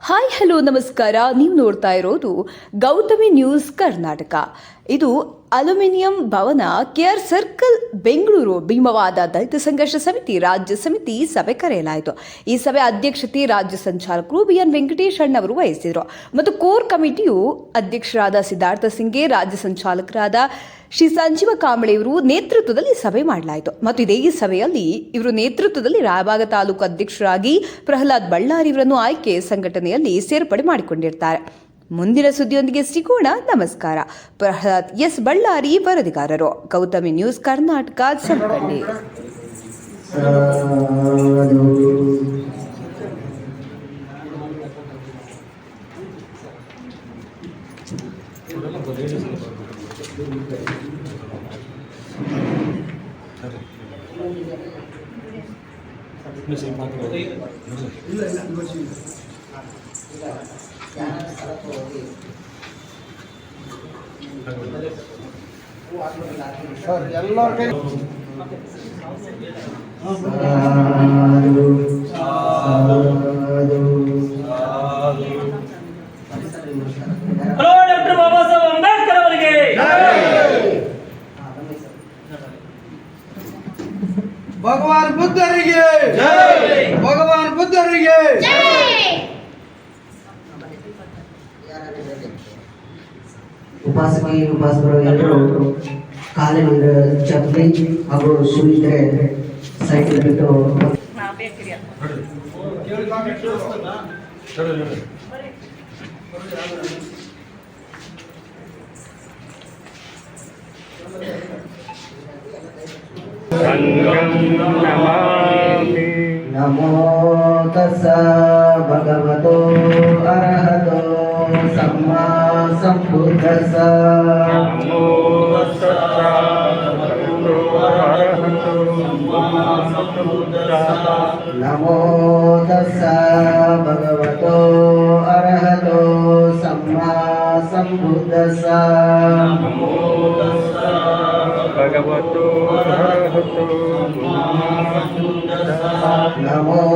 Hi hello ನಮಸ್ಕಾರ. ನೀವು ನೋಡ್ತಾ ಇರೋದು ಗೌತಮಿ ನ್ಯೂಸ್ ಕರ್ನಾಟಕ. ಇದು aluminium Bhavan KR circle Bengaluru, Bhimavada Dalita Sangharsha Samiti, ರಾಜ್ಯ ಸಮಿತಿ ಸಭೆ ಕರೆಯಲಾಯಿತು. ಈ ಸಭೆ ಅಧ್ಯಕ್ಷತೆ ರಾಜ್ಯ ಸಂಚಾಲಕರು ಬಿಎನ್ ವೆಂಕಟೇಶ್ ಅಣ್ಣವರು ವಹಿಸಿದರು. ಮತ್ತು ಕೋರ್ ಕಮಿಟಿಯು ಅಧ್ಯಕ್ಷರಾದ ಸಿದ್ಧಾರ್ಥ ಸಿಂಗ್ಗೆ ರಾಜ್ಯ ಸಂಚಾಲಕರಾದ ಶ್ರೀ ಸಂಜೀವ ಕಾಂಬಳೆಯವರು ನೇತೃತ್ವದಲ್ಲಿ ಸಭೆ ಮಾಡಲಾಯಿತು. ಮತ್ತು ಇದೇ ಸಭೆಯಲ್ಲಿ ಇವರು ನೇತೃತ್ವದಲ್ಲಿ ರಾಯಬಾಗ ತಾಲೂಕು ಅಧ್ಯಕ್ಷರಾಗಿ ಪ್ರಹ್ಲಾದ್ ಬಳ್ಳಾರಿ ಇವರನ್ನು ಆಯ್ಕೆ ಸಂಘಟನೆಯಲ್ಲಿ ಸೇರ್ಪಡೆ ಮಾಡಿಕೊಂಡಿರ್ತಾರೆ. ಮುಂದಿನ ಸುದ್ದಿಯೊಂದಿಗೆ ಸಿಗೋಣ. ನಮಸ್ಕಾರ. ಪ್ರಹ್ಲಾದ್ ಎಸ್ ಬಳ್ಳಾರಿ ವರದಿಗಾರರು. ಗೌತಮಿ ನ್ಯೂಸ್ ಕರ್ನಾಟಕ ಸಂಪಳ್ಳಿ ಸಾಧು ಸಾಧು ಸಾಧು ಹಲೋ ಡಾಕ್ಟರ್ ಬಾಬಾ ಸಾಹೇಬ್ ಅಂಬೇಡ್ಕರ್ ಅವರಿಗೆ ಭಗವಾನ್ ಬುದ್ಧರಿಗೆ ಭಗವಾನ್ ಬುದ್ಧರಿಗೆ ಉಪಾಸಕಿ ಉಪಾಸಕರು ಎಲ್ಲರೂ ಕಾಲಿನ ಚಪ್ಪಲಿ ಹಾಗೂ ಶೂ ಇದ್ರೆ ಸೈಕಲ್ ಬಿಟ್ಟು ನಮೋ ತಸ ಭಗವತೋ सम्मा सम्बुद्धसा नमो तस्सा भगवतो अरहतो सम्मा सम्बुद्धसा नमो तस्सा भगवतो अरहतो सम्मा सम्बुद्धसा नमो तस्सा भगवतो अरहतो सम्मा सम्बुद्धसा नमो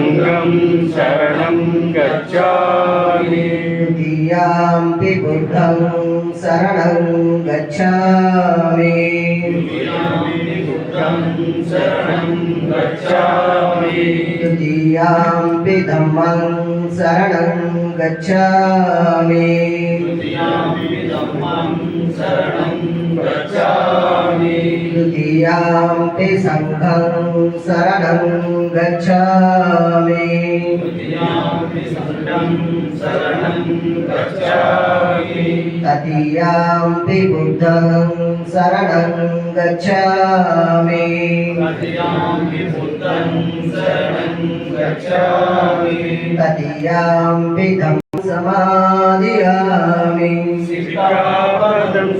सङ्गं शरणं गच्छामि ं। पितृ शरणं गच्छामि। तृतीयां धम्मं शरणं गच्छामि। शरणं ध्यां ते सङ्घं शरणं गच्छामि तदीयां ते बुद्धं शरणं गच्छामि तदीयां विधं समाधियामि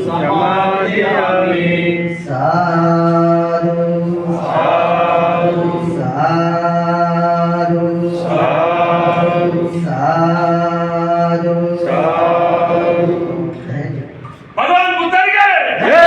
समाधियामि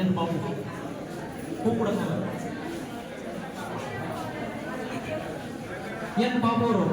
ಏನು ಬಾಬು? ಹೂ ಕೂಡ ಏನು ಬಾಬು ಅವರು?